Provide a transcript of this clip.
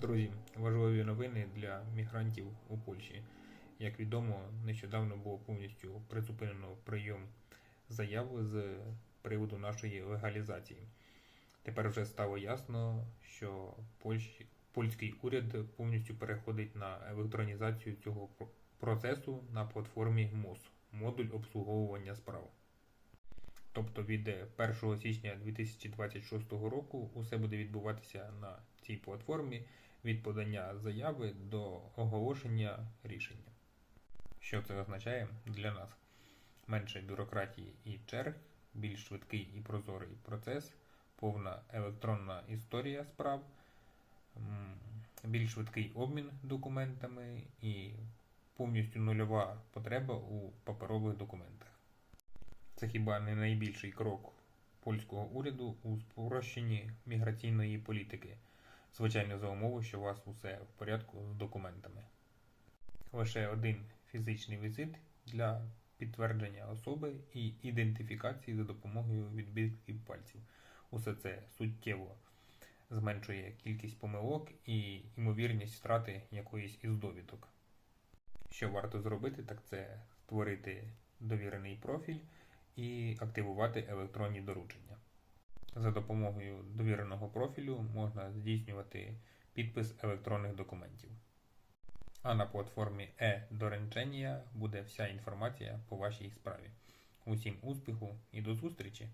Друзі, важливі новини для мігрантів у Польщі. Як відомо, нещодавно було повністю призупинено прийом заяв з приводу нашої легалізації. Тепер вже стало ясно, що Польщ... польський уряд повністю переходить на електронізацію цього процесу на платформі МОС модуль обслуговування справ. Тобто від е, 1 січня 2026 року усе буде відбуватися на цій платформі від подання заяви до оголошення рішення. Що це означає для нас? Менше бюрократії і черг, більш швидкий і прозорий процес, повна електронна історія справ, більш швидкий обмін документами і повністю нульова потреба у паперових документах. Це хіба не найбільший крок польського уряду у спрощенні міграційної політики, звичайно, за умови, що у вас усе в порядку з документами. Лише один фізичний візит для підтвердження особи і ідентифікації за допомогою відбитків пальців. Усе це суттєво зменшує кількість помилок і ймовірність втрати якоїсь із довідок. Що варто зробити, так це створити довірений профіль і активувати електронні доручення. За допомогою довіреного профілю можна здійснювати підпис електронних документів. А на платформі e-доренчення буде вся інформація по вашій справі. Усім успіху і до зустрічі!